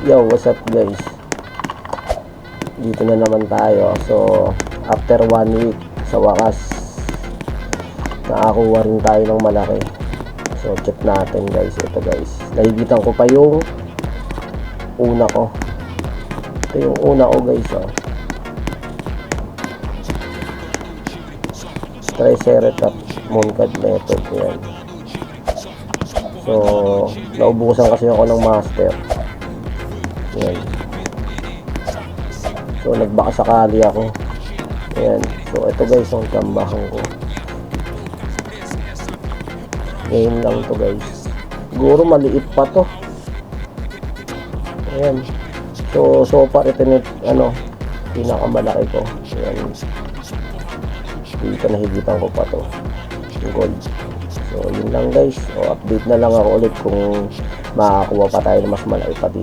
Yo, what's up guys? Dito na naman tayo. So, after one week, sa wakas, nakakuha rin tayo ng malaki. So, check natin guys. Ito guys. Nahigitan ko pa yung una ko. Ito yung una ko guys. Oh. Triceratops Mooncad method. Yan. So, naubusan kasi ako ng master. Yan. So, nagbaka sakali ako. Ayan. So, ito guys, ang tambahan ko. Ngayon lang to guys. Siguro maliit pa to. Ayan. So, so far ito yung, ano, pinakamalaki ko. Ayan. Dito nahigitan ko pa to. Yung gold. So, yun lang guys. So, update na lang ako ulit kung makakuha pa tayo ng mas malaki pa dito.